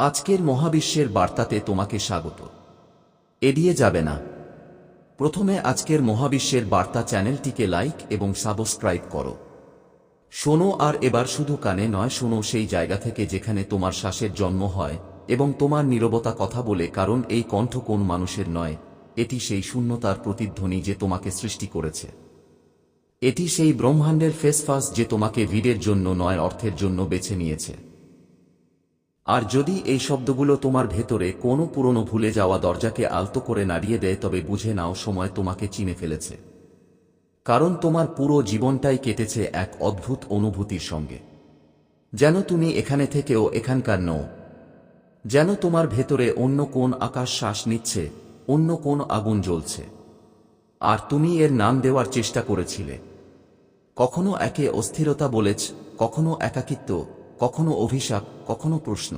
আজকের মহাবিশ্বের বার্তাতে তোমাকে স্বাগত। এড়িয়ে যাবে না। প্রথমে আজকের মহাবিশ্বের বার্তা চ্যানেলটিকে লাইক এবং সাবস্ক্রাইব করো। শোনো আর এবার শুধু কানে নয়, শোনো সেই জায়গা থেকে যেখানে তোমার শ্বাসের জন্ম হয় এবং তোমার নীরবতা কথা বলে, কারণ এই কণ্ঠ কোন মানুষের নয়, এটি সেই শূন্যতার প্রতিধ্বনি যে তোমাকে সৃষ্টি করেছে। এটি সেই ব্রহ্মাণ্ডের ফেসফাস যে তোমাকে ভিড়ের জন্য নয়, অর্থের জন্য বেছে নিয়েছে। আর যদি এই শব্দগুলো তোমার ভেতরে কোনো পুরনো ভুলে যাওয়া দরজাকে আলতো করে নাড়িয়ে দেয়, তবে বুঝে নাও সময় তোমাকে চিনে ফেলেছে। কারণ তোমার পুরো জীবনটাই কেটেছে এক অদ্ভুত অনুভূতির সঙ্গে। যেন তুমি এখানে থেকেও এখানকার নও। যেন তোমার ভেতরে অন্য কোন আকাশ শ্বাস নিচ্ছে, অন্য কোন আগুন জ্বলছে। আর তুমি এর নাম দেওয়ার চেষ্টা করেছিলে। কখনো একে অস্থিরতা বলেছ, কখনো একাকিত্ব কখনো অভিশাপ, কখনো প্রশ্ন।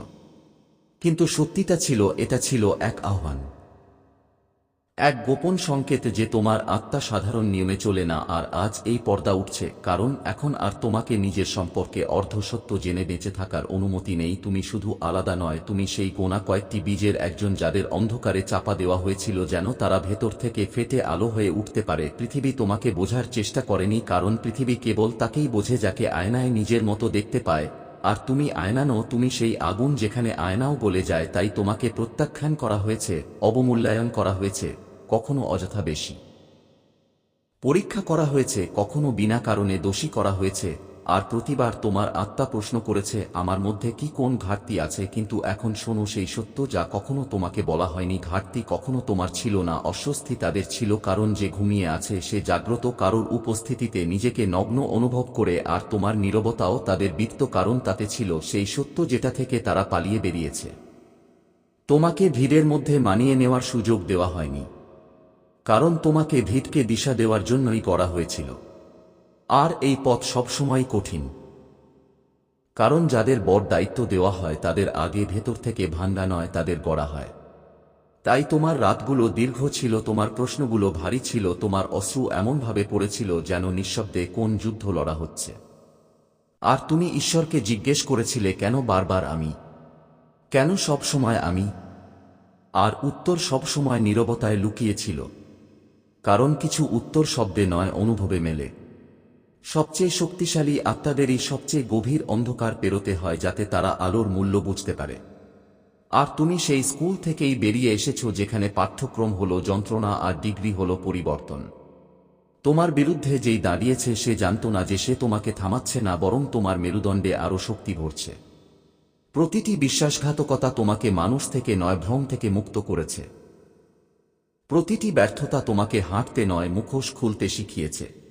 কিন্তু সত্যিটা ছিল, এটা ছিল এক আহ্বান। এক গোপন সংকেত যে তোমার আত্মা সাধারণ নিয়মে চলে না, আর আজ এই পর্দা উঠছে, কারণ এখন আর তোমাকে নিজের সম্পর্কে অর্ধসত্য জেনে বেঁচে থাকার অনুমতি নেই, তুমি শুধু আলাদা নয়, তুমি সেই গোনা কয়েকটি বীজের একজন যাদের অন্ধকারে চাপা দেওয়া হয়েছিল যেন তারা ভেতর থেকে ফেটে আলো হয়ে উঠতে পারে। পৃথিবী তোমাকে বোঝার চেষ্টা করেনি, কারণ পৃথিবী কেবল তাকেই বোঝে যাকে আয়নায় নিজের মতো দেখতে পায়। আর তুমি আয়নানো, তুমি সেই আগুন যেখানে আয়নাও বলে যায়, তাই তোমাকে প্রত্যাখ্যান করা হয়েছে, অবমূল্যায়ন করা হয়েছে, কখনো অযথা বেশি। পরীক্ষা করা হয়েছে, কখনো বিনা কারণে দোষী করা হয়েছে আর প্রতিবার তোমার আত্মা প্রশ্ন করেছে, আমার মধ্যে কি কোন ঘাটতি আছে? কিন্তু এখন শোনো, সেই সত্য যা কখনো তোমাকে বলা হয়নি, ঘাটতি কখনো তোমার ছিল না, অস্বস্তি তাদের ছিল, কারণ যে ঘুমিয়ে আছে, সে জাগ্রত কারোর উপস্থিতিতে নিজেকে নগ্ন অনুভব করে, আর তোমার নীরবতাও তাদের বৃত্ত কারণ তাতে ছিল, সেই সত্য যেটা থেকে তারা পালিয়ে বেরিয়েছে। তোমাকে ভিড়ের মধ্যে মানিয়ে নেওয়ার সুযোগ দেওয়া হয়নি, কারণ তোমাকে ভিড়কে দিশা দেওয়ার জন্যই করা হয়েছিল। আর এই পথ সবসময় কঠিন। কারণ যাদের বড় দায়িত্ব দেওয়া হয়, তাদের আগে ভেতর থেকে ভাঙ্গা নয়, তাদের গড়া হয়। তাই তোমার রাতগুলো দীর্ঘ ছিল, তোমার প্রশ্নগুলো ভারী ছিল, তোমার অশ্রু এমনভাবে পড়েছিল যেন নিঃশব্দে কোন যুদ্ধ লড়া হচ্ছে। আর তুমি ঈশ্বরকে জিজ্ঞেস করেছিলে, কেন বারবার আমি? কেন সব সময় আমি? আর উত্তর সবসময় নীরবতায় লুকিয়েছিল। কারণ কিছু উত্তর শব্দে নয়, অনুভবে মেলে। সবচেয়ে শক্তিশালী আত্মাদেরই সবচেয়ে গভীর অন্ধকার পেরোতে হয় যাতে তারা আলোর মূল্য বুঝতে পারে। আর তুমি সেই স্কুল থেকেই বেরিয়ে এসেছ যেখানে পাঠ্যক্রম হলো যন্ত্রণা আর ডিগ্রি হলো পরিবর্তন। তোমার বিরুদ্ধে যেই দাঁড়িয়েছে সে জানত না যে সে তোমাকে থামাচ্ছে না, বরং তোমার মেরুদণ্ডে আরও শক্তি ভরছে। প্রতিটি বিশ্বাসঘাতকতা তোমাকে মানুষ থেকে নয়, ভ্রম থেকে মুক্ত করেছে। প্রতিটি ব্যর্থতা তোমাকে হাঁটতে নয়, মুখোশ খুলতে শিখিয়েছে।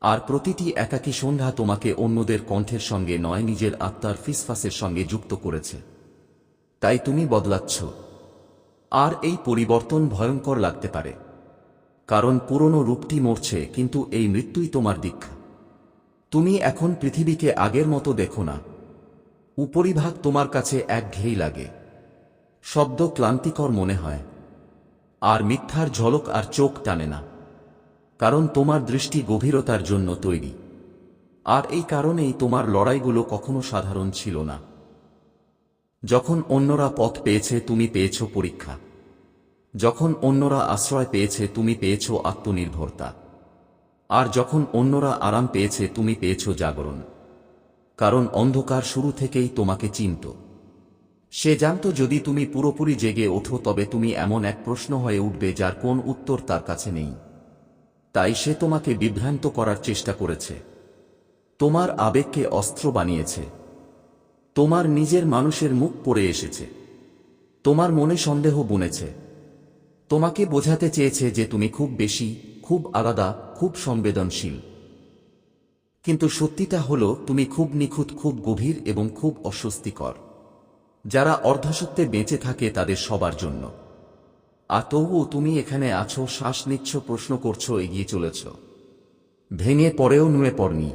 আর প্রতিটি একাকী সন্ধ্যা তোমাকে অন্যদের কণ্ঠের সঙ্গে নয়, নিজের আত্মার ফিসফাসের সঙ্গে যুক্ত করেছে। তাই তুমি বদলাচ্ছ। আর এই পরিবর্তন ভয়ঙ্কর লাগতে পারে। কারণ পুরনো রূপটি মরছে, কিন্তু এই মৃত্যুই তোমার দীক্ষা। তুমি এখন পৃথিবীকে আগের মতো দেখো না। উপরিভাগ তোমার কাছে এক ঘেই লাগে। শব্দ ক্লান্তিকর মনে হয়। আর মিথ্যার ঝলক আর চোখ টানে না। কারণ তোমার দৃষ্টি গভীরতার জন্য তৈরি। আর এই কারণেই তোমার লড়াইগুলো কখনো সাধারণ ছিল না। যখন অন্যরা পথ পেয়েছে, তুমি পেয়েছ পরীক্ষা। যখন অন্যরা আশ্রয় পেয়েছে, তুমি পেয়েছ আত্মনির্ভরতা। আর যখন অন্যরা আরাম পেয়েছে, তুমি পেয়েছ জাগরণ। কারণ অন্ধকার শুরু থেকেই তোমাকে চিনত। সে জানত, যদি তুমি পুরোপুরি জেগে ওঠো, তবে তুমি এমন এক প্রশ্ন হয়ে উঠবে যার কোন উত্তর তার কাছে নেই। তাই সে তোমাকে বিভ্রান্ত করার চেষ্টা করেছে। তোমার আবেগকে অস্ত্র বানিয়েছে। তোমার নিজের মানুষের মুখ পড়ে এসেছে। তোমার মনে সন্দেহ বুনেছে। তোমাকে বোঝাতে চেয়েছে যে তুমি খুব বেশি, খুব আলাদা, খুব সংবেদনশীল। কিন্তু সত্যিটা হলো, তুমি খুব নিখুঁত, খুব গভীর এবং খুব অস্বস্তিকর। যারা অর্ধসত্যে বেঁচে থাকে তাদের সবার জন্য। আর তবুও তুমি এখানে আছো, শ্বাস নিচ্ছ, প্রশ্ন করছ, এগিয়ে চলেছ। ভেঙে পড়েও নুয়ে পড়নি।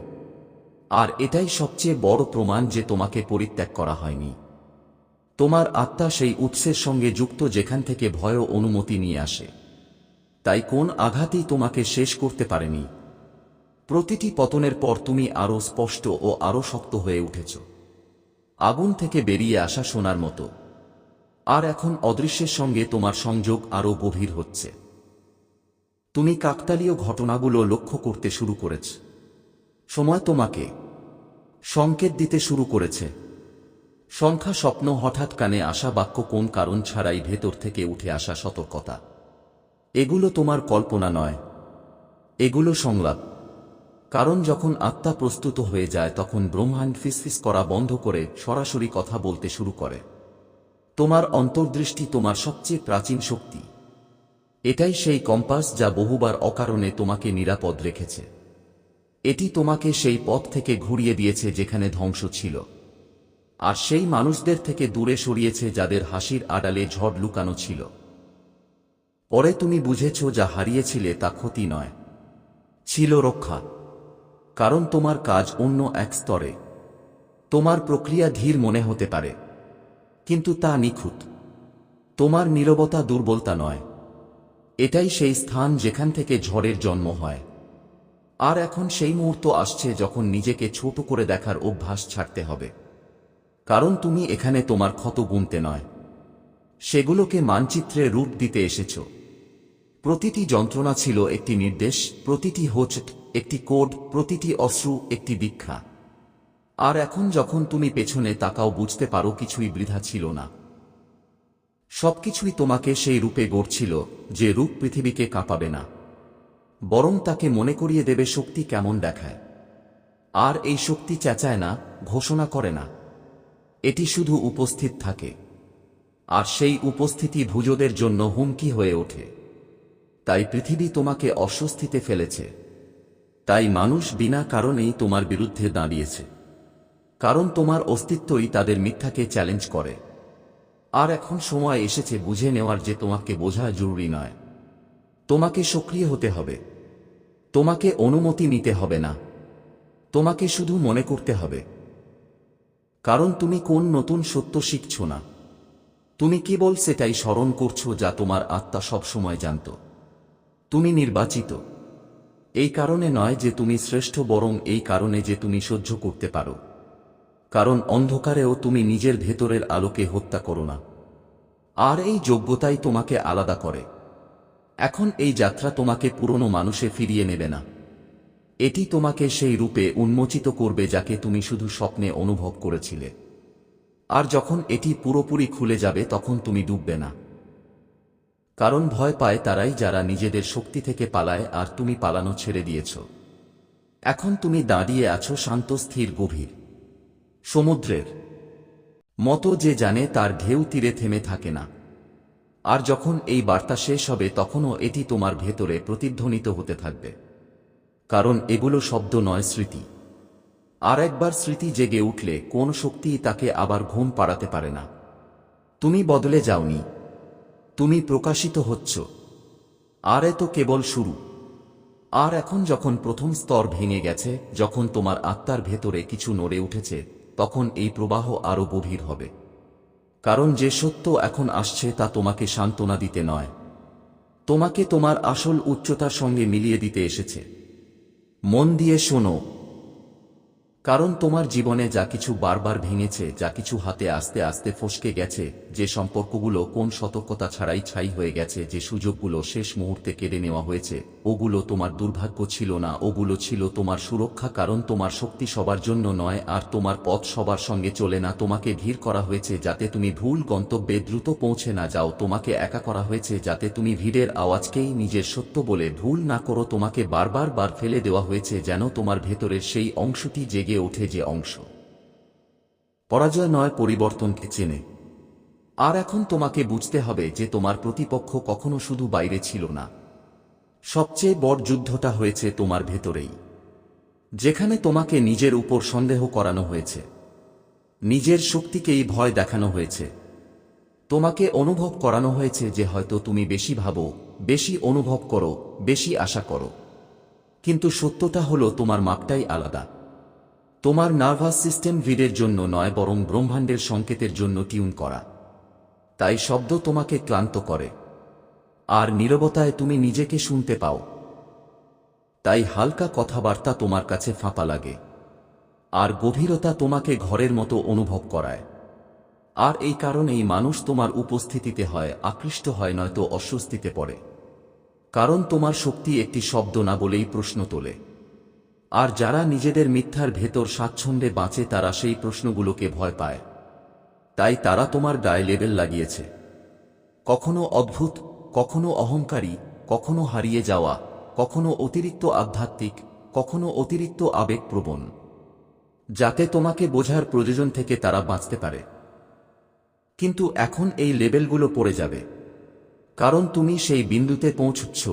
আর এটাই সবচেয়ে বড় প্রমাণ যে তোমাকে পরিত্যাগ করা হয়নি। তোমার আত্মা সেই উৎসের সঙ্গে যুক্ত যেখান থেকে ভয় অনুমতি নিয়ে আসে। তাই কোন আঘাতই তোমাকে শেষ করতে পারেনি। প্রতিটি পতনের পর তুমি আরও স্পষ্ট ও আরও শক্ত হয়ে উঠেছ। আগুন থেকে বেরিয়ে আসা সোনার মতো। আর এখন অদৃশ্যের সঙ্গে তোমার সংযোগ আরও গভীর হচ্ছে। তুমি কাকতালীয় ঘটনাগুলো লক্ষ্য করতে শুরু করেছ। সময় তোমাকে সংকেত দিতে শুরু করেছে। সংখ্যা স্বপ্ন হঠাৎ কানে আসা বাক্য কোন কারণ ছাড়াই ভেতর থেকে উঠে আসা সতর্কতা। এগুলো তোমার কল্পনা নয়। এগুলো সংলাপ। কারণ যখন আত্মা প্রস্তুত হয়ে যায় তখন ব্রহ্মাণ্ড ফিসফিস করা বন্ধ করে সরাসরি কথা বলতে শুরু করে। তোমার অন্তর্দৃষ্টি তোমার সবচেয়ে প্রাচীন শক্তি। এটাই সেই কম্পাস যা বহুবার অকারণে তোমাকে নিরাপদ রেখেছে। এটি তোমাকে সেই পথ থেকে ঘুরিয়ে দিয়েছে যেখানে ধ্বংস ছিল। আর সেই মানুষদের থেকে দূরে সরিয়েছে যাদের হাসির আড়ালে ঝড় লুকানো ছিল। পরে তুমি বুঝেছ যা হারিয়েছিলে তা ক্ষতি নয়। ছিল রক্ষা। কারণ তোমার কাজ অন্য এক স্তরে। তোমার প্রক্রিয়া ধীর মনে হতে পারে। কিন্তু তা নিখুঁত। তোমার নীরবতা দুর্বলতা নয়। এটাই সেই স্থান যেখান থেকে ঝড়ের জন্ম হয়। আর এখন সেই মুহূর্ত আসছে যখন নিজেকে ছোট করে দেখার অভ্যাস ছাড়তে হবে। কারণ তুমি এখানে তোমার ক্ষত গুনতে নয়। সেগুলোকে মানচিত্রে রূপ দিতে এসেছ। প্রতিটি যন্ত্রণা ছিল একটি নির্দেশ, প্রতিটি হোচট একটি কোড, প্রতিটি অশ্রু একটি দীক্ষা আর এখন যখন তুমি পেছনে তাকাও বুঝতে পারো কিছুই বৃথা ছিল না। সবকিছুই তোমাকে সেই রূপে গড়ছিল, যে রূপ পৃথিবীকে কাঁপাবে না। বরং তাকে মনে করিয়ে দেবে শক্তি কেমন দেখায়। আর এই শক্তি চেঁচায় না, ঘোষণা করে না। এটি শুধু উপস্থিত থাকে। আর সেই উপস্থিতি ভুজদের জন্য হুমকি হয়ে ওঠে। তাই পৃথিবী তোমাকে অস্বস্তিতে ফেলেছে। তাই মানুষ বিনা কারণেই তোমার বিরুদ্ধে দাঁড়িয়েছে। কারণ তোমার অস্তিত্বই তাদের মিথ্যাকে চ্যালেঞ্জ করে। আর এখন সময় এসেছে বুঝে নেওয়ার যে তোমাকে বোঝা জরুরি নয়। তোমাকে সক্রিয় হতে হবে। তোমাকে অনুমতি নিতে হবে না। তোমাকে শুধু মনে করতে হবে। কারণ তুমি কোন নতুন সত্য শিখছ না। তুমি কেবল সেটাই স্মরণ করছ যা তোমার আত্মা সবসময় জানত। তুমি নির্বাচিত। এই কারণে নয় যে তুমি শ্রেষ্ঠ, বরং এই কারণে যে তুমি সহ্য করতে পারো। কারণ অন্ধকারেও তুমি নিজের ভেতরের আলোকে হত্যা করো না। আর এই যোগ্যতাই তোমাকে আলাদা করে। এখন এই যাত্রা তোমাকে পুরনো মানুষে ফিরিয়ে নেবে না। এটি তোমাকে সেই রূপে উন্মোচিত করবে যাকে তুমি শুধু স্বপ্নে অনুভব করেছিলে। আর যখন এটি পুরোপুরি খুলে যাবে, তখন তুমি ডুববে না। কারণ ভয় পায় তারাই যারা নিজেদের শক্তি থেকে পালায়, আর তুমি পালানো ছেড়ে দিয়েছ। এখন তুমি দাঁড়িয়ে আছো শান্ত, স্থির, গভীর। সমুদ্রের মতো যে জানে তার ঢেউ তীরে থেমে থাকে না। আর যখন এই বার্তা শেষ হবে তখনও এটি তোমার ভেতরে প্রতিধ্বনিত হতে থাকবে। কারণ এগুলো শব্দ নয় স্মৃতি। আর একবার স্মৃতি জেগে উঠলে কোন শক্তি তাকে আবার ঘুম পাড়াতে পারে না। তুমি বদলে যাওনি। তুমি প্রকাশিত হচ্ছ। আর এ তো কেবল শুরু। আর এখন যখন প্রথম স্তর ভেঙে গেছে, যখন তোমার আত্মার ভেতরে কিছু নড়ে উঠেছে তখন এই প্রবাহ আরও গভীর হবে। কারণ যে সত্য এখন আসছে তা তোমাকে সান্ত্বনা দিতে নয়। তোমাকে তোমার আসল উচ্চতার সঙ্গে মিলিয়ে দিতে এসেছে। মন দিয়ে শোনো। কারণ তোমার জীবনে যা কিছু বারবার ভেঙেছে, যা কিছু হাতে আস্তে আস্তে ফসকে গেছে, যে সম্পর্কগুলো কোন সতর্কতা ছাড়াই ছাই হয়ে গেছে, যে সুযোগগুলো শেষ মুহূর্তে কেড়ে নেওয়া হয়েছে ওগুলো তোমার দুর্ভাগ্য ছিল না, ওগুলো ছিল তোমার সুরক্ষা কারণ তোমার শক্তি সবার জন্য নয়, আর তোমার পথ সবার সঙ্গে চলে না, তোমাকে ভিড় করা হয়েছে যাতে তুমি ভুল গন্তব্যে দ্রুত পৌঁছে না যাও, তোমাকে একা করা হয়েছে যাতে তুমি ভিড়ের আওয়াজকেই নিজের সত্য বলে ভুল না করো, তোমাকে বারবার বার ফেলে দেওয়া হয়েছে যেন তোমার ভেতরের সেই অংশটি জেগে ওঠে যে অংশ। পরাজয় নয়, পরিবর্তনকে চেনে। আর এখন তোমাকে বুঝতে হবে যে তোমার প্রতিপক্ষ কখনো শুধু বাইরে ছিল না। সবচেয়ে বড় যুদ্ধটা হয়েছে তোমার ভেতরেই। যেখানে তোমাকে নিজের উপর সন্দেহ করানো হয়েছে। নিজের শক্তিকেই ভয় দেখানো হয়েছে। তোমাকে অনুভব করানো হয়েছে যে হয়তো তুমি বেশি ভাবো, বেশি অনুভব করো, বেশি আশা করো। কিন্তু সত্যটা হলো তোমার মাপটাই আলাদা। তোমার নার্ভাস সিস্টেম ভিড়ের জন্য নয়, বরং ব্রহ্মাণ্ডের সংকেতের জন্য টিউন করা। তাই শব্দ তোমাকে ক্লান্ত করে। আর নীরবতায় তুমি নিজেকে শুনতে পাও। তাই হালকা কথাবার্তা তোমার কাছে ফাঁপা লাগে, আর গভীরতা তোমাকে ঘরের মতো অনুভব করায়। আর এই কারণেই মানুষ তোমার উপস্থিতিতে হয়, আকৃষ্ট হয়, নয়তো অস্বস্তিতে পড়ে। কারণ তোমার শক্তি একটি শব্দ না বলেই প্রশ্ন তোলে। আর যারা নিজেদের মিথ্যার ভেতর স্বাচ্ছন্দ্যে বাঁচে, তারা সেই প্রশ্নগুলোকে ভয় পায়। তাই তারা তোমার গায়ে লেবেল লাগিয়েছে। কখনো অদ্ভুত কখনো অহংকারী, কখনো হারিয়ে যাওয়া, কখনো অতিরিক্ত আধ্যাত্মিক, কখনো অতিরিক্ত আবেগপ্রবণ। যাতে তোমাকে বোঝার প্রয়োজন থেকে তারা বাঁচতে পারে। কিন্তু এখন এই লেবেলগুলো পড়ে যাবে। কারণ তুমি সেই বিন্দুতে পৌঁছচ্ছ।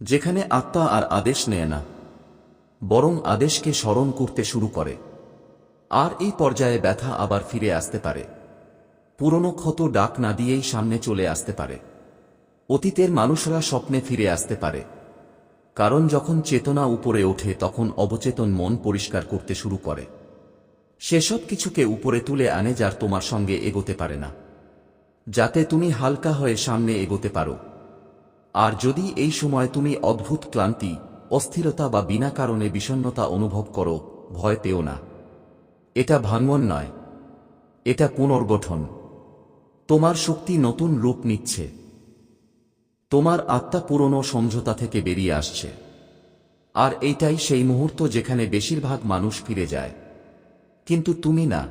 যেখানে আত্মা আর আদেশ নেয় না। বরং আদেশকে স্মরণ করতে শুরু করে। আর এই পর্যায়ে ব্যথা আবার ফিরে আসতে পারে। পুরনো ক্ষত ডাক না দিয়েই সামনে চলে আসতে পারে। অতীতের মানুষরা স্বপ্নে ফিরে আসতে পারে। কারণ যখন চেতনা উপরে ওঠে, তখন অবচেতন মন পরিষ্কার করতে শুরু করে। সেসব কিছুকে উপরে তুলে আনে যার তোমার সঙ্গে এগোতে পারে না। যাতে তুমি হালকা হয়ে সামনে এগোতে পারো। আর যদি এই সময় তুমি অদ্ভুত ক্লান্তি, অস্থিরতা বা বিনা কারণে বিষণ্ণতা অনুভব করো, ভয় পেও না। এটা ভাঙ্গন নয়। এটা পুনর্গঠন। তোমার শক্তি নতুন রূপ নিচ্ছে। তোমার আত্মা পুরনো সমঝোতা থেকে বেরিয়ে আসছে। আর এইটাই সেই মুহূর্ত যেখানে বেশিরভাগ মানুষ ফিরে যায়। কিন্তু তুমি না।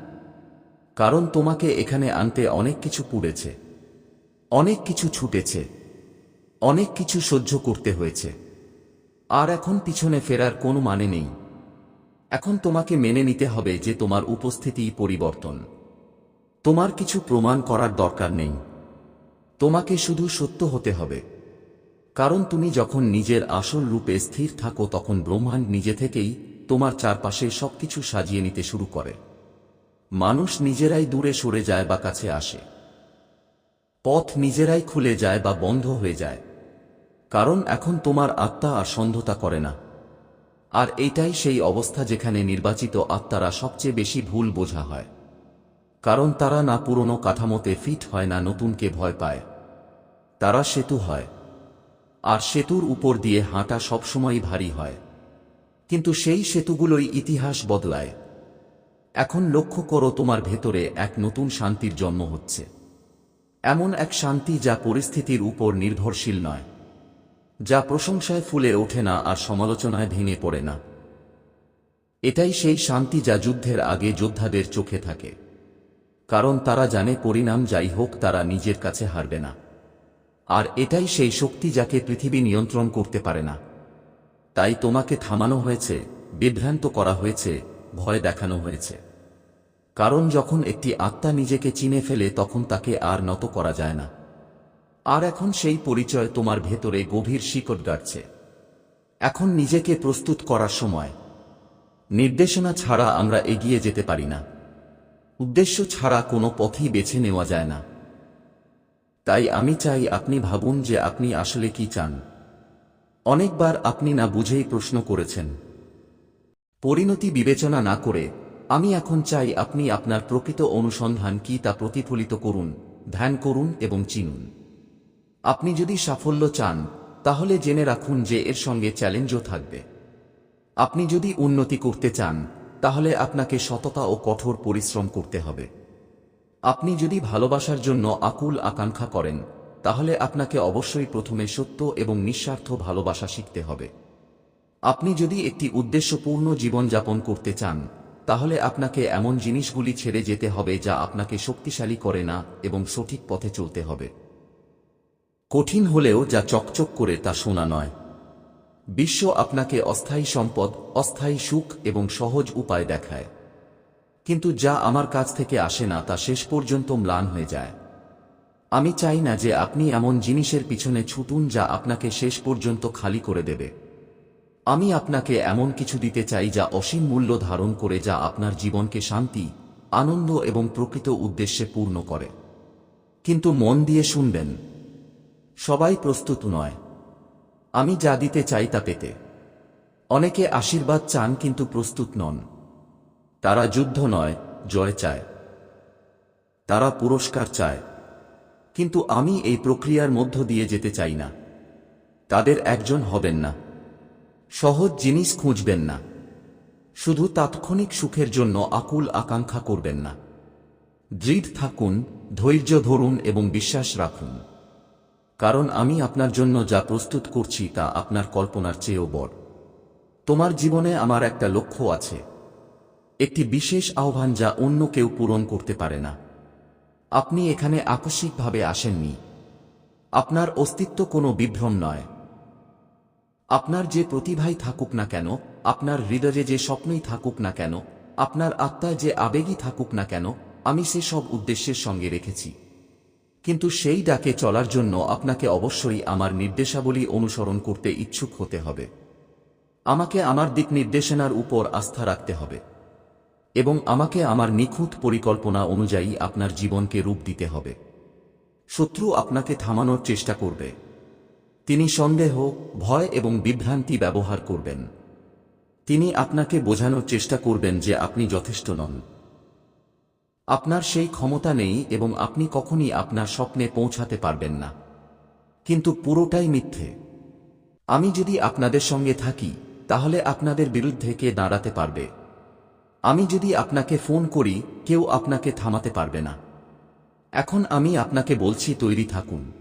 কারণ তোমাকে এখানে আনতে অনেক কিছু পুড়েছে। অনেক কিছু ছুটেছে। অনেক কিছু সহ্য করতে হয়েছে। আর এখন পিছনে ফেরার কোনো মানে নেই। এখন তোমাকে মেনে নিতে হবে যে তোমার উপস্থিতি পরিবর্তন। তোমার কিছু প্রমাণ করার দরকার নেই। তোমাকে শুধু সত্য হতে হবে। কারণ তুমি যখন নিজের আসল রূপে স্থির থাকো তখন ব্রহ্মাণ্ড নিজে থেকেই তোমার চারপাশে সবকিছু সাজিয়ে নিতে শুরু করে। মানুষ নিজেরাই দূরে সরে যায় বা কাছে আসে। পথ নিজেরাই খুলে যায় বা বন্ধ হয়ে যায়। কারণ এখন তোমার আত্মা আর সন্ধতা করে না। আর এটাই সেই অবস্থা যেখানে নির্বাচিত আত্মারা সবচেয়ে বেশি ভুল বোঝা হয়। কারণ তারা না পুরনো কাঠামোতে ফিট হয় না নতুনকে ভয় পায়। তারা সেতু হয়। আর সেতুর উপর দিয়ে হাঁটা সবসময়ই ভারী হয়। কিন্তু সেই সেতুগুলোই ইতিহাস বদলায়। এখন লক্ষ্য করো তোমার ভেতরে এক নতুন শান্তির জন্ম হচ্ছে। এমন এক শান্তি যা পরিস্থিতির উপর নির্ভরশীল নয়। যা প্রশংসায় ফুলে ওঠে না আর সমালোচনায় ভেঙে পড়ে না। এটাই সেই শান্তি যা যুদ্ধের আগে যোদ্ধাদের চোখে থাকে। কারণ তারা জানে পরিণাম যাই হোক তারা নিজের কাছে হারবে না। আর এটাই সেই শক্তি যাকে পৃথিবী নিয়ন্ত্রণ করতে পারে না। তাই তোমাকে থামানো হয়েছে, বিভ্রান্ত করা হয়েছে, ভয় দেখানো হয়েছে। কারণ যখন একটি আত্মা নিজেকে চিনে ফেলে তখন তাকে আর নত করা যায় না। আর এখন সেই পরিচয় তোমার ভেতরে গভীর শিকট গাড়ছে। এখন নিজেকে প্রস্তুত করার সময়। নির্দেশনা ছাড়া আমরা এগিয়ে যেতে পারি না। উদ্দেশ্য ছাড়া কোনো পথই বেছে নেওয়া যায় না। তাই আমি চাই আপনি ভাবুন যে আপনি আসলে কি চান। অনেকবার আপনি না বুঝেই প্রশ্ন করেছেন। পরিণতি বিবেচনা না করে আমি এখন চাই আপনি আপনার প্রকৃত অনুসন্ধান কি তা প্রতিফলিত করুন, ধ্যান করুন এবং চিনুন। আপনি যদি সাফল্য চান, তাহলে জেনে রাখুন যে এর সঙ্গে চ্যালেঞ্জও থাকবে। আপনি যদি উন্নতি করতে চান তাহলে আপনাকে সততা ও কঠোর পরিশ্রম করতে হবে। আপনি যদি ভালোবাসার জন্য আকুল আকাঙ্ক্ষা করেন, তাহলে আপনাকে অবশ্যই প্রথমে সত্য এবং নিঃস্বার্থ ভালোবাসা শিখতে হবে। আপনি যদি একটি উদ্দেশ্যপূর্ণ জীবনযাপন করতে চান, তাহলে আপনাকে এমন জিনিসগুলি ছেড়ে যেতে হবে যা আপনাকে শক্তিশালী করে না এবং সঠিক পথে চলতে হবে। কঠিন হলেও যা চকচক করে তা শোনা নয়। বিশ্ব আপনাকে অস্থায়ী সম্পদ, অস্থায়ী সুখ এবং সহজ উপায় দেখায়। কিন্তু যা আমার কাছ থেকে আসে না তা শেষ পর্যন্ত ম্লান হয়ে যায়। আমি চাই না যে আপনি এমন জিনিসের পিছনে ছুটুন যা আপনাকে শেষ পর্যন্ত খালি করে দেবে। আমি আপনাকে এমন কিছু দিতে চাই যা অসীম মূল্য ধারণ করে যা আপনার জীবনকে শান্তি, আনন্দ এবং প্রকৃত উদ্দেশ্যে পূর্ণ করে। কিন্তু মন দিয়ে শুনবেন, সবাই প্রস্তুত নয়। আমি যা দিতে চাই তা পেতে। অনেকে আশীর্বাদ চান কিন্তু প্রস্তুত নন। তারা যুদ্ধ নয়, জয় চায়। তারা পুরস্কার চায়। কিন্তু আমি এই প্রক্রিয়ার মধ্য দিয়ে যেতে চাই না। তাদের একজন হবেন না। সহজ জিনিস খুঁজবেন না। শুধু তাৎক্ষণিক সুখের জন্য আকুল আকাঙ্ক্ষা করবেন না। দৃঢ় থাকুন, ধৈর্য ধরুন এবং বিশ্বাস রাখুন। কারণ আমি আপনার জন্য যা প্রস্তুত করছি তা আপনার কল্পনার চেয়েও বড়। তোমার জীবনে আমার একটা লক্ষ্য আছে। একটি বিশেষ আহ্বান যা অন্য কেউ পূরণ করতে পারে না। আপনি এখানে আকস্মিকভাবে আসেননি। আপনার অস্তিত্ব কোনো বিভ্রম নয়। আপনার যে প্রতিভাই থাকুক না কেন, আপনার হৃদয়ে যে স্বপ্নই থাকুক না কেন, আপনার আত্মায় যে আবেগই থাকুক না কেন, আমি সে সব উদ্দেশ্যের সঙ্গে রেখেছি। কিন্তু সেই ডাকে চলার জন্য আপনাকে অবশ্যই আমার নির্দেশাবলী অনুসরণ করতে ইচ্ছুক হতে হবে। আমাকে আমার দিক নির্দেশনার উপর আস্থা রাখতে হবে এবং আমাকে আমার নিখুঁত পরিকল্পনা অনুযায়ী আপনার জীবনকে রূপ দিতে হবে। শত্রু আপনাকে থামানোর চেষ্টা করবে। তিনি সন্দেহ, ভয় এবং বিভ্রান্তি ব্যবহার করবেন। তিনি আপনাকে বোঝানোর চেষ্টা করবেন যে আপনি যথেষ্ট নন। আপনার সেই ক্ষমতা নেই এবং আপনি কখনই আপনার স্বপ্নে পৌঁছাতে পারবেন না। কিন্তু পুরোটাই মিথ্যে। আমি যদি আপনাদের সঙ্গে থাকি, তাহলে আপনাদের বিরুদ্ধে কে দাঁড়াতে পারবে? আমি যদি আপনাকে ফোন করি, কেউ আপনাকে থামাতে পারবে না। এখন আমি আপনাকে বলছি তৈরি থাকুন।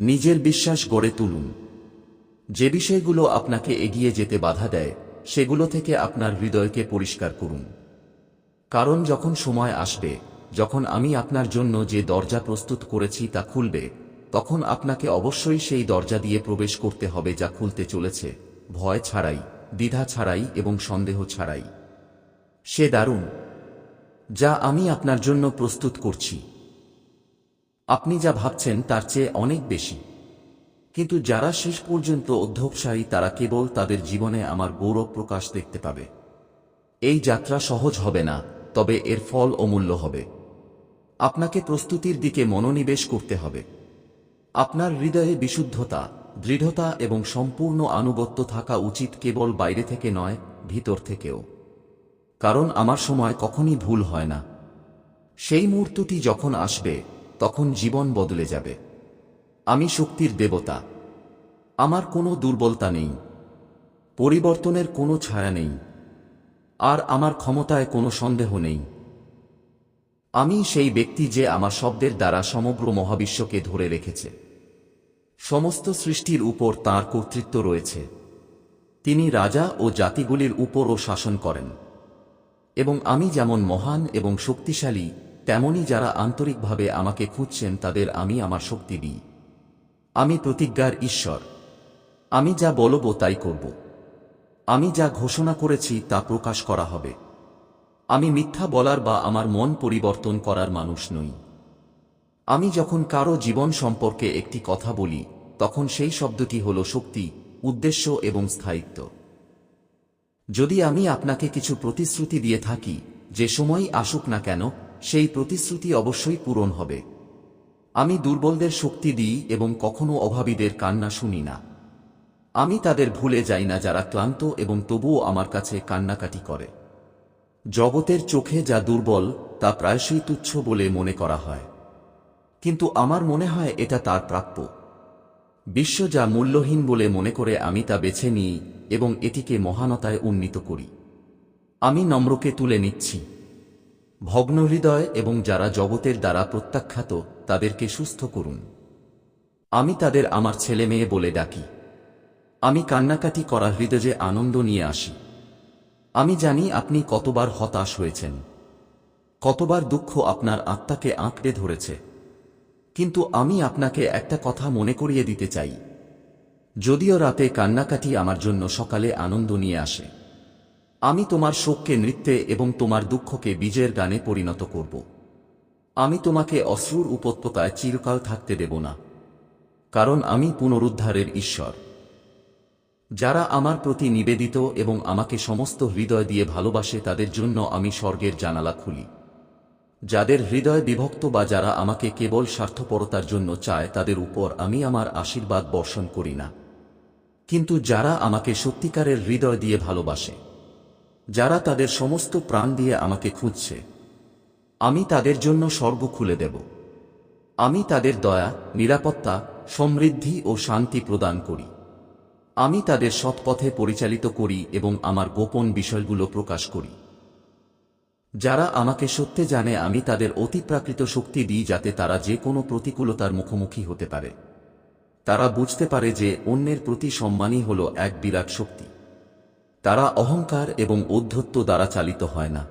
নিজের বিশ্বাস গড়ে তুলুন। যে বিষয়গুলো আপনাকে এগিয়ে যেতে বাধা দেয়, সেগুলো থেকে আপনার হৃদয়কে পরিষ্কার করুন। কারণ যখন সময় আসবে, যখন আমি আপনার জন্য যে দরজা প্রস্তুত করেছি তা খুলবে, তখন আপনাকে অবশ্যই সেই দরজা দিয়ে প্রবেশ করতে হবে যা খুলতে চলেছে, ভয় ছাড়াই, দ্বিধা ছাড়াই এবং সন্দেহ ছাড়াই। সে দারুণ। যা আমি আপনার জন্য প্রস্তুত করছি। আপনি যা ভাবছেন তার চেয়ে অনেক বেশি। কিন্তু যারা শেষ পর্যন্ত অধ্যবসায়ী, তারা কেবল তাদের জীবনে আমার গৌরব প্রকাশ দেখতে পাবে। এই যাত্রা সহজ হবে না। তবে এর ফল অমূল্য হবে। আপনাকে প্রস্তুতির দিকে মনোনিবেশ করতে হবে। আপনার হৃদয়ে বিশুদ্ধতা, দৃঢ়তা এবং সম্পূর্ণ আনুগত্য থাকা উচিত কেবল বাইরে থেকে নয়, ভিতর থেকেও। কারণ আমার সময় কখনই ভুল হয় না। সেই মুহূর্তটি যখন আসবে, তখন জীবন বদলে যাবে। আমি শক্তির দেবতা। আমার কোনো দুর্বলতা নেই। পরিবর্তনের কোনো ছায়া নেই। আর আমার ক্ষমতায় কোনো সন্দেহ নেই। আমি সেই ব্যক্তি যে আমার শব্দের দ্বারা সমগ্র মহাবিশ্বকে ধরে রেখেছে। সমস্ত সৃষ্টির উপর তার কর্তৃত্ব রয়েছে। তিনি রাজা ও জাতিগুলির উপরও শাসন করেন। এবং আমি যেমন মহান এবং শক্তিশালী, তেমনি যারা আন্তরিকভাবে আমাকে খুঁজছেন তাদের আমি আমার শক্তি দিই। আমি প্রতিজ্ঞার ঈশ্বর। আমি যা বলব তাই করব। আমি যা ঘোষণা করেছি তা প্রকাশ করা হবে। আমি মিথ্যা বলার বা আমার মন পরিবর্তন করার মানুষ নই। আমি যখন কারও জীবন সম্পর্কে একটি কথা বলি, তখন সেই শব্দটি হল শক্তি, উদ্দেশ্য এবং স্থায়িত্ব। যদি আমি আপনাকে কিছু প্রতিশ্রুতি দিয়ে থাকি, যে সময়ই আসুক না কেন, সেই প্রতিশ্রুতি অবশ্যই পূরণ হবে। আমি দুর্বলদের শক্তি দিই এবং কখনো অভাবীদের কান্না শুনি না। আমি তাদের ভুলে যাই না যারা ক্লান্ত এবং তবুও আমার কাছে কান্নাকাটি করে। জগতের চোখে যা দুর্বল, তা প্রায়শই তুচ্ছ বলে মনে করা হয়। কিন্তু আমার মনে হয় এটা তার প্রাপ্য। বিশ্ব যা মূল্যহীন বলে মনে করে আমি তা বেছে নিই এবং এটিকে মহানতায় উন্নীত করি। আমি নম্রকে তুলে নিচ্ছি। ভগ্ন হৃদয় এবং যারা জগতের দ্বারা প্রত্যাখ্যাত, তাদেরকে সুস্থ করুন। আমি তাদের আমার ছেলে মেয়ে বলে ডাকি। আমি কান্নাকাটি করা হৃদয়ে আনন্দ নিয়ে আসি। আমি জানি আপনি কতবার হতাশ হয়েছেন। কতবার দুঃখ আপনার আত্মাকে আঁকড়ে ধরেছে। কিন্তু আমি আপনাকে একটা কথা মনে করিয়ে দিতে চাই। যদিও রাতে কান্নাকাটি আমার জন্য সকালে আনন্দ নিয়ে আসে। আমি তোমার শোককে নৃত্যে এবং তোমার দুঃখকে বিজয়ের গানে পরিণত করব। আমি তোমাকে অশ্রুর উপত্যকায় চিরকাল থাকতে দেব না। কারণ আমি পুনরুদ্ধারের ঈশ্বর। যারা আমার প্রতি নিবেদিত এবং আমাকে সমস্ত হৃদয় দিয়ে ভালোবাসে তাদের জন্য আমি স্বর্গের জানালা খুলি। যাদের হৃদয় বিভক্ত বা যারা আমাকে কেবল স্বার্থপরতার জন্য চায়, তাদের উপর আমি আমার আশীর্বাদ বর্ষণ করি না। কিন্তু যারা আমাকে সত্যিকারের হৃদয় দিয়ে ভালোবাসে, যারা তাদের সমস্ত প্রাণ দিয়ে আমাকে খুঁজছে, আমি তাদের জন্য স্বর্গ খুলে দেব। আমি তাদের দয়া, নিরাপত্তা, সমৃদ্ধি ও শান্তি প্রদান করি। আমি তাদের সৎপথে পরিচালিত করি এবং আমার গোপন বিষয়গুলো প্রকাশ করি। যারা আমাকে সত্যে জানে, আমি তাদের অতিপ্রাকৃত শক্তি দিই যাতে তারা যে কোনো প্রতিকূলতার মুখোমুখি হতে পারে। তারা বুঝতে পারে যে অন্যের প্রতি সম্মানই হল এক বিরাট শক্তি। তারা অহংকার এবং ঔদ্ধত্য দ্বারা চালিত হয় না।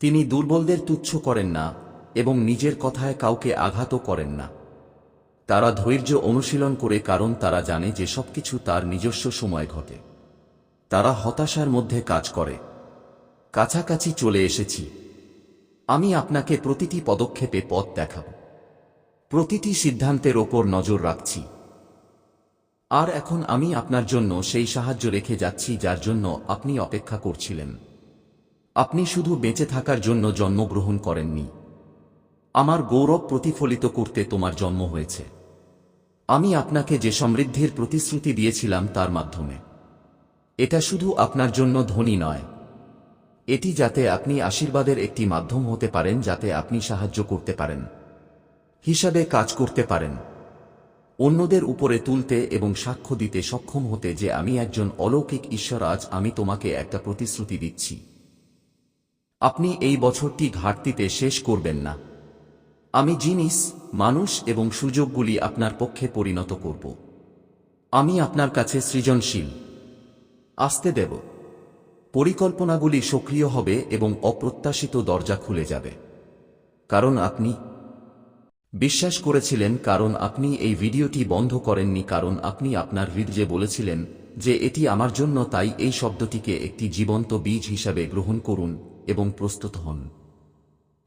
তিনি দুর্বলদের তুচ্ছ করেন না এবং নিজের কথায় কাউকে আঘাতও করেন না। তারা ধৈর্য অনুশীলন করে কারণ তারা জানে যে সবকিছু তার নিজস্ব সময় ঘটে। তারা হতাশার মধ্যে কাজ করে। কাছাকাছি চলে এসেছি। আমি আপনাকে প্রতিটি পদক্ষেপে পথ দেখাব। প্রতিটি সিদ্ধান্তের ওপর নজর রাখছি। আর এখন আমি আপনার জন্য সেই সাহায্য রেখে যাচ্ছি যার জন্য আপনি অপেক্ষা করছিলেন। আপনি শুধু বেঁচে থাকার জন্য জন্মগ্রহণ করেননি। আমার গৌরব প্রতিফলিত করতে তোমার জন্ম হয়েছে। আমি আপনাকে যে সমৃদ্ধির প্রতিশ্রুতি দিয়েছিলাম তার মাধ্যমে। এটা শুধু আপনার জন্য ধনী নয়। এটি যাতে আপনি আশীর্বাদের একটি মাধ্যম হতে পারেন, যাতে আপনি সাহায্য করতে পারেন, হিসাবে কাজ করতে পারেন, অন্যদের উপরে তুলতে এবং সাক্ষ্য দিতে সক্ষম হতে যে আমি একজন অলৌকিক ঈশ্বর, আজ আমি তোমাকে একটা প্রতিশ্রুতি দিচ্ছি। আপনি এই বছরটি ঘাটতিতে শেষ করবেন না। আমি জিনিস, মানুষ এবং সুযোগগুলি আপনার পক্ষে পরিণত করব। আমি আপনার কাছে সৃজনশীল। আসতে দেব। পরিকল্পনাগুলি সক্রিয় হবে এবং অপ্রত্যাশিত দরজা খুলে যাবে। কারণ আপনি বিশ্বাস করেছিলেন, কারণ আপনি এই ভিডিওটি বন্ধ করেননি, কারণ আপনি আপনার হৃদয়ে বলেছিলেন যে এটি আমার জন্য, তাই এই শব্দটিকে একটি জীবন্ত বীজ হিসাবে গ্রহণ করুন এবং প্রস্তুত হন।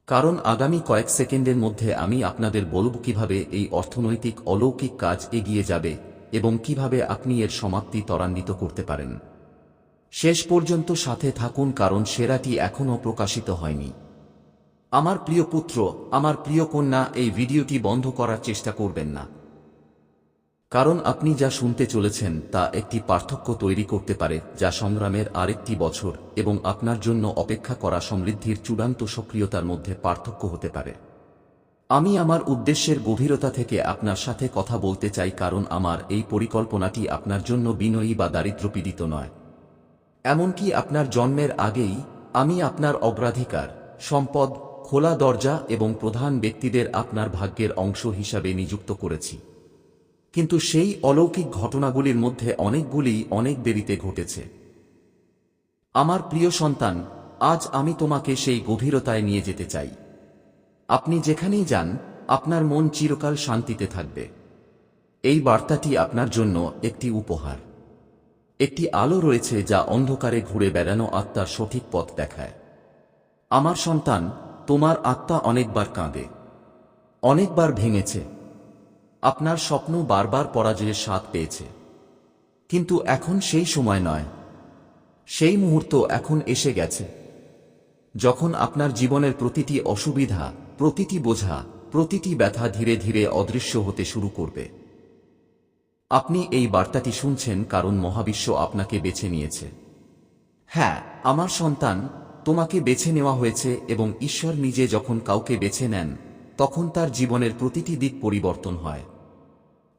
কারণ আগামী কয়েক সেকেন্ডের মধ্যে আমি আপনাদের বলব কীভাবে এই অর্থনৈতিক অলৌকিক কাজ এগিয়ে যাবে এবং কীভাবে আপনি এর সমাপ্তি ত্বরান্বিত করতে পারেন। শেষ পর্যন্ত সাথে থাকুন কারণ সেরাটি এখনও প্রকাশিত হয়নি। আমার প্রিয় পুত্র, আমার প্রিয় কন্যা, এই ভিডিওটি বন্ধ করার চেষ্টা করবেন না। কারণ আপনি যা শুনতে চলেছেন তা একটি পার্থক্য তৈরি করতে পারে, যা সংগ্রামের আরেকটি বছর এবং আপনার জন্য অপেক্ষা করা সমৃদ্ধির চূড়ান্ত সক্রিয়তার মধ্যে পার্থক্য হতে পারে। আমি আমার উদ্দেশ্যের গভীরতা থেকে আপনার সাথে কথা বলতে চাই কারণ আমার এই পরিকল্পনাটি আপনার জন্য বিনয়ী বা দারিদ্রপীড়িত নয়। এমনকি আপনার জন্মের আগেই আমি আপনার অগ্রাধিকার, সম্পদ, খোলা দরজা এবং প্রধান ব্যক্তিদের আপনার ভাগ্যের অংশ হিসাবে নিযুক্ত করেছি। কিন্তু সেই অলৌকিক ঘটনাগুলির মধ্যে অনেকগুলি অনেক দেরিতে ঘটেছে। আমার প্রিয় সন্তান, আজ আমি তোমাকে সেই গভীরতায় নিয়ে যেতে চাই। আপনি যেখানেই যান, আপনার মন চিরকাল শান্তিতে থাকবে। এই বার্তাটি আপনার জন্য একটি উপহার। একটি আলো রয়েছে যা অন্ধকারে ঘুরে বেড়ানো আত্মার সঠিক পথ দেখায়। আমার সন্তান, তোমার আত্মা অনেকবার কাঁদে। অনেকবার ভেঙেছে। আপনার স্বপ্ন বারবার পরাজয়ের স্বাদ পেয়েছে। কিন্তু এখন সেই সময় নয়। সেই মুহূর্ত এখন এসে গেছে। যখন আপনার জীবনের প্রতিটি অসুবিধা, প্রতিটি বোঝা, প্রতিটি ব্যথা ধীরে ধীরে অদৃশ্য হতে শুরু করবে। আপনি এই বার্তাটি শুনছেন কারণ মহাবিশ্ব আপনাকে বেছে নিয়েছে। হ্যাঁ আমার সন্তান তোমাকে বেছে নেওয়া হয়েছে এবং ঈশ্বর নিজে যখন কাউকে বেছে নেন তখন তার জীবনের প্রতিটি দিক পরিবর্তন হয়।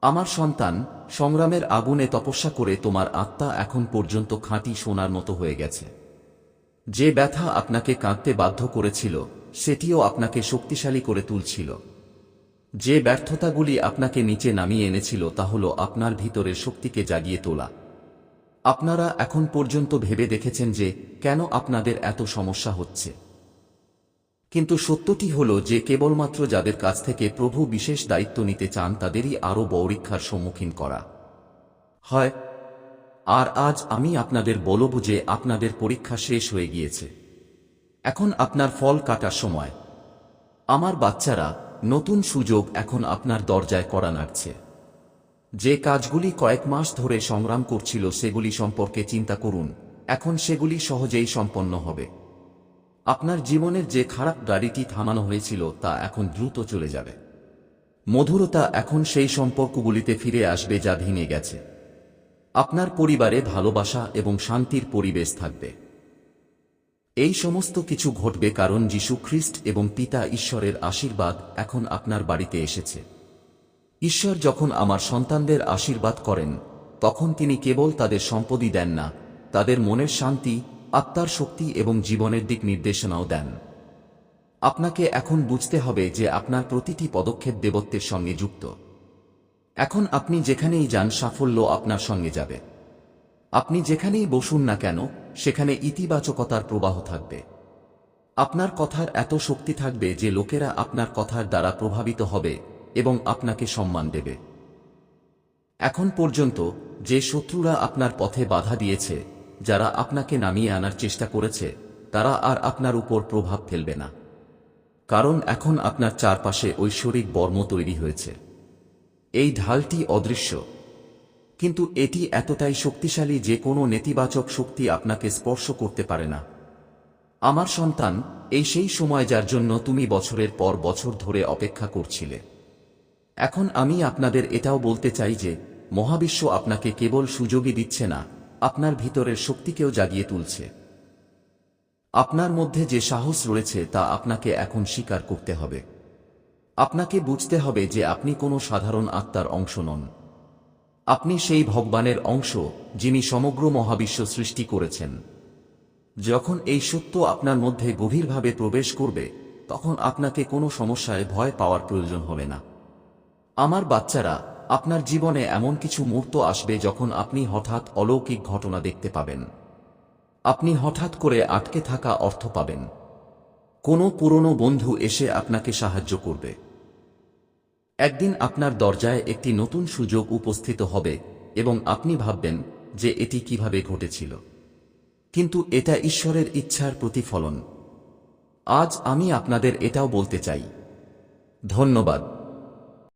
আমার সন্তান সংগ্রামের আগুনে তপস্যা করে তোমার আত্মা এখন পর্যন্ত খাঁটি সোনার মতো হয়ে গেছে। যে ব্যথা আপনাকে কাঁদতে বাধ্য করেছিল, সেটিও আপনাকে শক্তিশালী করে তুলছিল। যে ব্যর্থতাগুলি আপনাকে নিচে নামিয়ে এনেছিল, তা হল আপনার ভিতরের শক্তিকে জাগিয়ে তোলা। আপনারা এখন পর্যন্ত ভেবে দেখেছেন যে কেন আপনাদের এত সমস্যা হচ্ছে। কিন্তু সত্যটি হল যে কেবলমাত্র যাদের কাছ থেকে প্রভু বিশেষ দায়িত্ব নিতে চান তাদেরই আরও পরীক্ষার সম্মুখীন করা। হয়, আর আজ আমি আপনাদের বলব যে আপনাদের পরীক্ষা শেষ হয়ে গিয়েছে। এখন আপনার ফল কাটার সময়। আমার বাচ্চারা, নতুন সুযোগ এখন আপনার দরজায় করা নাড়ছে। যে কাজগুলি কয়েক মাস ধরে সংগ্রাম করছিল সেগুলি সম্পর্কে চিন্তা করুন, এখন সেগুলি সহজেই সম্পন্ন হবে। আপনার জীবনের যে খারাপ গাড়িটি থামানো হয়েছিল তা এখন দ্রুত চলে যাবে। মধুরতা এখন সেই সম্পর্কগুলিতে ফিরে আসবে যা ভেঙে গেছে। আপনার পরিবারে ভালোবাসা এবং শান্তির পরিবেশ থাকবে। এই সমস্ত কিছু ঘটবে কারণ যীশু খ্রিস্ট এবং পিতা ঈশ্বরের আশীর্বাদ এখন আপনার বাড়িতে এসেছে। ঈশ্বর যখন আমার সন্তানদের আশীর্বাদ করেন, তখন তিনি কেবল তাদের সম্পদই দেন না, তাদের মনের শান্তি আত্মার শক্তি এবং জীবনের দিক নির্দেশনাও দেন। আপনাকে এখন বুঝতে হবে যে আপনার প্রতিটি পদক্ষেপ দেবত্বের সঙ্গে যুক্ত। এখন আপনি যেখানেই যান, সাফল্য আপনার সঙ্গে যাবে। আপনি যেখানেই বসুন না কেন, সেখানে ইতিবাচকতার প্রবাহ থাকবে। আপনার কথার এত শক্তি থাকবে যে লোকেরা আপনার কথার দ্বারা প্রভাবিত হবে এবং আপনাকে সম্মান দেবে। এখন পর্যন্ত যে শত্রুরা আপনার পথে বাধা দিয়েছে যারা আপনাকে নামিয়ে আনার চেষ্টা করেছে, তারা আর আপনার উপর প্রভাব ফেলবে না। কারণ এখন আপনার চারপাশে ঐশ্বরিক বর্ম তৈরি হয়েছে। এই ঢালটি অদৃশ্য। কিন্তু এটি এতটাই শক্তিশালী যে কোনো নেতিবাচক শক্তি আপনাকে স্পর্শ করতে পারে না। আমার সন্তান, এই সেই সময় যার জন্য তুমি বছরের পর বছর ধরে অপেক্ষা করছিলে। এখন আমি আপনাদের এটাও বলতে চাই যে, মহাবিশ্ব আপনাকে কেবল সুযোগই দিচ্ছে না আপনার ভিতরের শক্তিকেও জাগিয়ে তুলছে। আপনার মধ্যে যে সাহস রয়েছে তা আপনাকে এখন স্বীকার করতে হবে। আপনাকে বুঝতে হবে যে আপনি কোনো সাধারণ আত্মার অংশ নন। আপনি সেই ভগবানের অংশ যিনি সমগ্র মহাবিশ্ব সৃষ্টি করেছেন। যখন এই সত্য আপনার মধ্যে গভীরভাবে প্রবেশ করবে, তখন আপনাকে কোনো সমস্যায় ভয় পাওয়ার প্রয়োজন হবে না। আমার বাচ্চারা আপনার জীবনে এমন কিছু মুহূর্ত আসবে যখন আপনি হঠাৎ অলৌকিক ঘটনা দেখতে পাবেন। আপনি হঠাৎ করে আটকে থাকা অর্থ পাবেন। কোনো পুরনো বন্ধু এসে আপনাকে সাহায্য করবে। একদিন আপনার দরজায় একটি নতুন সুযোগ উপস্থিত হবে এবং আপনি ভাববেন যে এটি কীভাবে ঘটেছিল। কিন্তু এটা ঈশ্বরের ইচ্ছার প্রতিফলন। আজ আমি আপনাদের এটাও বলতে চাই। ধন্যবাদ।